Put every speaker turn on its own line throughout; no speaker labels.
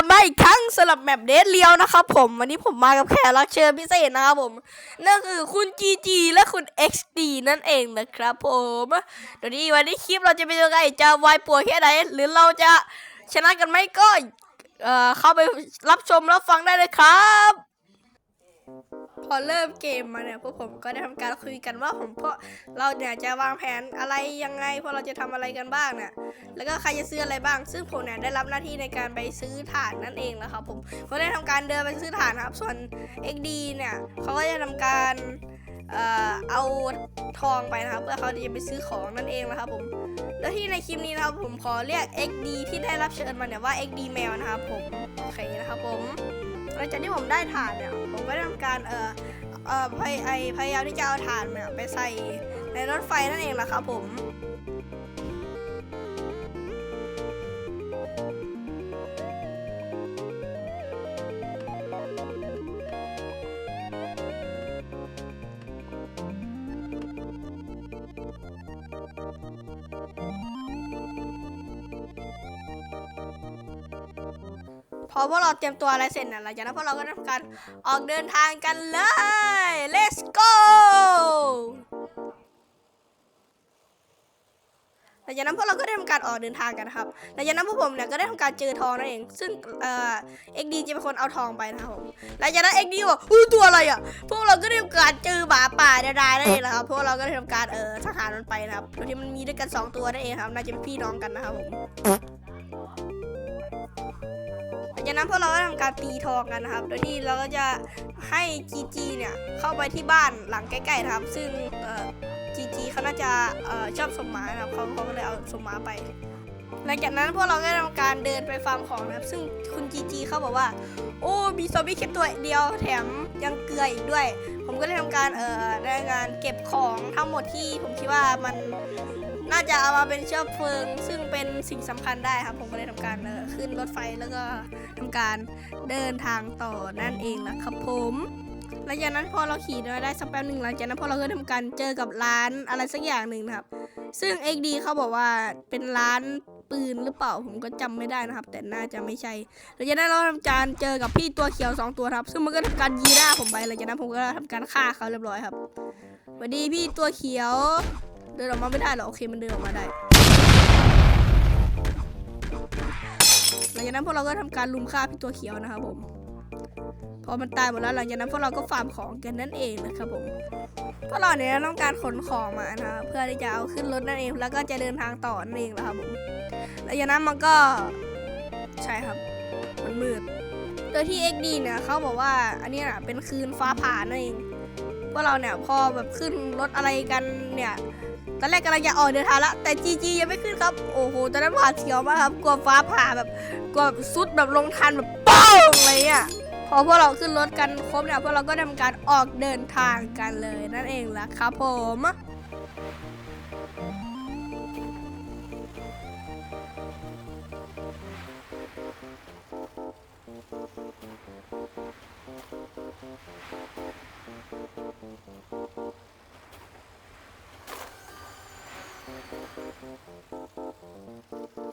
ับมาอีกครั้งสำหรับแมปเดทเลียวนะครับผมวันนี้ผมมากับแขกรับเชิญพิเศษนะครับผมนั่นคือคุณ GG และคุณ XD นั่นเองนะครับผมเดี๋ยวนี้วันนี้คลิปเราจะเป็นยังไงจะวายป่วยแค่ไหนหรือเราจะชนะกันไหมก็เอ่อเข้าไปรับชมรับฟังได้เลยครับ พอเริ่มเกมมาเนี่ยพวกผมก็ได้ทำการคุยกันว่าผมพวกเราเนี่ยจะวางแผนอะไรยังไงพวกเราจะทำอะไรกันบ้างเนี่ยแล้วก็ใครจะซื้ออะไรบ้าง ซึ่งผมเนี่ยได้รับหน้าที่ในการไปซื้อถ่านนั่นเองนะครับผมเขาได้ทำการเดินไปซื้อถ่านครับ ส่วน XD เนี่ยเขาก็จะทำการเอ่อเอาทองไปนะครับ เพื่อเขาจะไปซื้อของนั่นเองนะครับผม แล้วที่ในคลิปนี้นะครับผมขอเรียก XD ที่ได้รับเชิญมาเนี่ยว่า XD แมวนะครับผม โอเคนะครับผม หลังจากที่ผมได้ถ่านเนี่ยผมก็ได้ทำการเอ่อเอ่อพยายามที่จะเอาถ่านเนี่ยไปใส่ในรถไฟนั่นเองแหละครับผม พอพวกเราเตรียมตัวอะไรเสร็จนี่ยหลังจากนั้นพวกเราก็ทำการออกเดินทางกันเลย let's go หลังจากนั้นพวกเราก็ได้ทำการออกเดินทางกันนะครับหลังจากนั้นพวกผมเนี่ยก็ได้ทำการเจอทองนั่นเอง ซึ่งเอ่อ XD จะเป็นคนเอาทองไปนะครับผมหลังจากนั้น XD บอกอู้ตัวอะไรอะ พวกเราก็ได้ทำการเจอหมาป่าเดดานั่นเองนะครับ พวกเราก็ได้ทำการเอ่อทหารมันไปนะครับโดยที่มันมีด้วยกันสองตัวนั่นเองครับ น่าจะเป็นพี่น้องกันนะครับผม นั้นพวกเราก็ทำการตีทองกันนะครับ โดยที่เราก็จะให้จีจีเนี่ยเข้าไปที่บ้านหลังใกล้ๆนะครับ ซึ่งจีจีเขาน่าจะออชอบสมหมานะครับเขาเขาก็เลยเอาสมหมาไป หลังจากนั้นพวกเราก็ทำการเดินไปฟาร์มของนะครับ ซึ่งคุณจีจีเขาบอกว่า โอ้มีซอมบี้แค่ตัวเดียวแถมยังเกลืออีกด้วย ผมก็เลยทำการเอ่อได้การเก็บของทั้งหมดที่ผมคิดว่ามัน น่าจะเอามาเป็นเชื้อเพลิง ซึ่งเป็นสิ่งสำคัญได้ครับ ผมก็เลยทำการขึ้นรถไฟแล้วก็ทำการเดินทางต่อนั่นเองนะครับผมหลังจากนั้นพอเราขี่มาได้สักแป๊บหนึ่งหลังจากนั้นพอเราก็ทำการเจอกับร้านอะไรสักอย่างหนึ่งนะครับ ซึ่ง XD เขาบอกว่าเป็นร้านปืนหรือเปล่าผมก็จำไม่ได้นะครับ แต่น่าจะไม่ใช่หลังจากนั้นเราทำการเจอกับพี่ตัวเขียวสองตัวครับ ซึ่งมันก็ทำการยีหน้าผมไปหลังจากนั้นผมก็ทำการฆ่าเขาเรียบร้อยครับสวัสดีพี่ตัวเขียว ดินออกมาไม่ได้หรอโอเคมันเดินออกมาได้ หลังจากนั้นพวกเราก็ทำการลุมฆ่าพี่ตัวเขียวนะครับผมพอมันตายหมดแล้วหลังจากนั้นพวกเราก็ฟาร์มของกันนั่นเองนะครับผมพวกเราเนี่ยต้องการขนของมานะครับเพื่อที่จะเอาขึ้นรถนั่นเองแล้วก็จะเดินทางต่อนั่นเองนะครับผมแล้วจากนั้นมันก็ใช่ครับมันมืดโดยที่ XD เนี่ยเขาบอกว่าอันนี้นะเป็นคืนฟ้าผ่านั่นเอง พวกเราเนี่ยพอแบบขึ้นรถอะไรกันเนี่ยตอนแรกกำลังจะออกเดินทางล้วแต่ GG ยังไม่ขึ้นครับ โอ้โหตอนนั้นหวาดเสียวมากครับกลัวฟ้าผ่าแบบกลัวแบบซุดแบบลงทันแบบป้องอะไรเงี้ยพอพวกเราขึ้นรถกันครบเนี่ยพวกเราก็ทำการออกเดินทางกันเลยนั่นเองละครับผม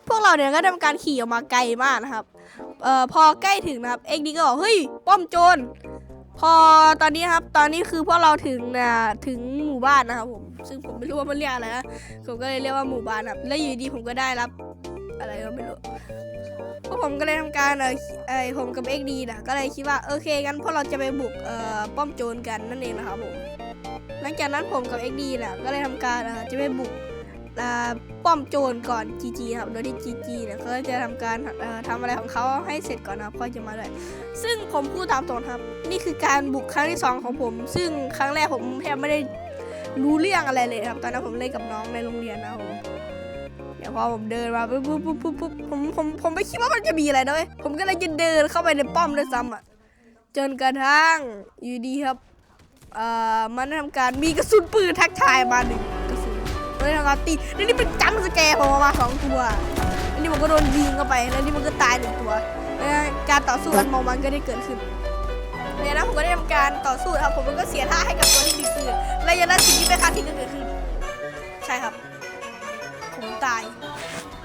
พวกเราเนี่ยก็ทำการขี่ออกมาไกลมากนะครับ เอ่อพอใกล้ถึงนะครับ เอ็กดีก็บอกเฮ้ยป้อมโจร พอตอนนี้ครับ ตอนนี้คือพวกเราถึงนะถึงหมู่บ้านนะครับผม ซึ่งผมไม่รู้ว่ามันเรียกอะไรนะ ผมก็เลยเรียกว่าหมู่บ้านครับ แล้วอยู่ดีผมก็ได้รับ อะไรก็ไม่รู้พวกผมก็เลยทำการเออไอผมกับเอ็กดีนะก็เลยคิดว่าโอเคงั้นพวกเราจะไปบุกเอ่อป้อมโจรกันนั่นเองนะครับผมหลังจากนั้นผมกับเอ็กดีนะก็เลยทำการเออจะไปบุกป้อมโจรก่อน GG ครับ โดยที่ GG เนี่ยเขาจะทำการเอ่อทำอะไรของเขาให้เสร็จก่อนนะครับค่อยจะมาเลย ซึ่งผมพูดตามตรงครับ นี่คือการบุกครั้งที่สองของผม ซึ่งครั้งแรกผมแทบไม่ได้รู้เรื่องอะไรเลยครับ ตอนนั้นผมเล่นกับน้องในโรงเรียนนะครับ เดี๋ยวพอผมเดินมาปุ๊บปุ๊บปุ๊บปุ๊บปุ๊บผมผมผมไม่คิดว่ามันจะมีอะไรนะเว้ยผมก็เลยจะเดินเข้าไปในป้อมด้วยซ้ำอะจนกระทั่งอยู่ดีครับเอ่อมันทำการมีกระสุนปืนทักทายมาหนึ่งกระสุนเลยทำการตีแล้วนี่เป็นจัมสแกร์ผมออกมาสองตัวแล้วนี่มันก็โดนยิงเข้าไปแล้วนี่มันก็ตายหนึ่งตัวการต่อสู้กันมองมันก็ได้เกิดขึ้นแล้วจากนั้นผมก็ได้ทำการต่อสู้ครับผมก็เสียท่าให้กับตัวที่มีปืนแล้วจากนั้นสิ่งที่ไม่คาดคิดก็เกิดขึ้นใช่ครับ ผมตาย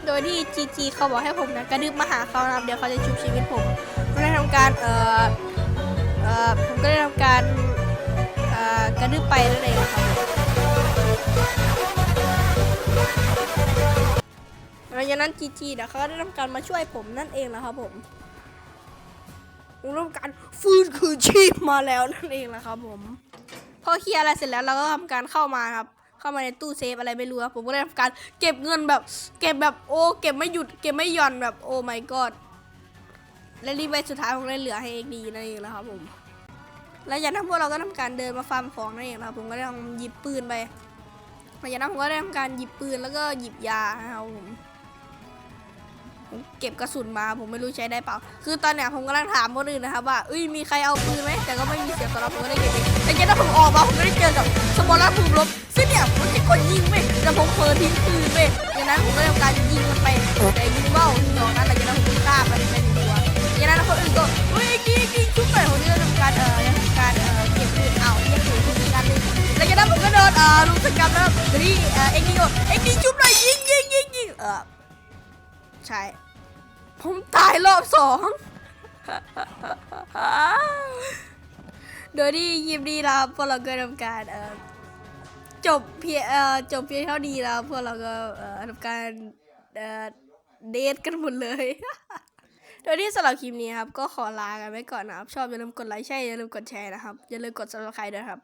โดยที่จีจีเขาบอกให้ผมนะกระดึบมาหาเขานะเดี๋ยวเขาจะชุบชีวิตผมก็ได้ทำการเอ่อเอ่อผมก็ได้ทำการเอ่อกระดึบไปนั่นเองนะครับหลังจากนั้นจีจีเดี๋ยวเขาก็ได้ทำการมาช่วยผมนั่นเองนะครับผมผมทำการฟื้นคืนชีพมาแล้วนั่นเองนะครับผมพอเคลียร์อะไรเสร็จแล้วเราก็ทำการเข้ามาครับ เข้ามาในตู้เซฟอะไรไม่รู้ครับผมก็ได้ทำการเก็บเงินแบบ เก็บแบบโอ้เก็บไม่หยุดเก็บไม่หย่อนแบบโอ้ my god และรีบไปสุดท้ายผมได้เหลือให้เอกดีนั่นเองแล้วครับผมแล้วจากนั้นพวกเราก็ทำการเดินมาฟาร์มของนั่นเองนะครับผมก็ได้ทำหยิบปืนไปหลังจากนั้นผมก็ได้ทำการหยิบปืนแล้วก็หยิบยาครับผมผมเก็บกระสุนมาผมไม่รู้ใช้ได้เปล่า คือตอนเนี้ยผมกำลังถามคนอื่นนะครับว่าเอ้ยมีใครเอาปืนไหมแต่ก็ไม่มีเสียงตอบรับผมก็ได้เก็บไป ต่จากนั้นผมออกมาผมก็ได้เจอกับสมอลลาภูมิลบซึ่งเนี่ยผมจะกดยิงไปแต่ผมเผลอทิ้งปืนไปจากนั้นผมก็ได้ทำการยิงมันไปแต่ยิงเบ้ายิงดอกนั้นหลังจากนั้นผมก็ฆ่ามันไปหนึ่งตัวจากนั้นคนอื่นก็เฮ้ยยิงยิงชุบไปผมก็ทำการเอ่อทำการเอ่อเก็บปืนเอาเรียกปืนทุกทีกันเลยหลังจากนั้นผมก็โดนเอ่อลุมสกรรมแล้วนี่เอ่อเอ็กซ์นี่ก็เอ็กซ์นี่ชุบหน่อยยิงยิงยิงยิงเออใช่ผมตายรอบสอง โดยที่ยิมดีแล้วพวกเราก็ทำการเอ่อจบเพียงเอ่อจบเพียงเท่านี้แล้วพวกเราก็เอ่อทำการเอ่อเดทกันหมดเลย โดยที่สำหรับคลิปนี้ครับ ก็ขอลากันไว้ก่อนนะครับ ชอบอย่าลืมกดไลค์ใช่อย่าลืมกดแชร์นะครับ อย่าลืมกด subscribe ด้วยครับ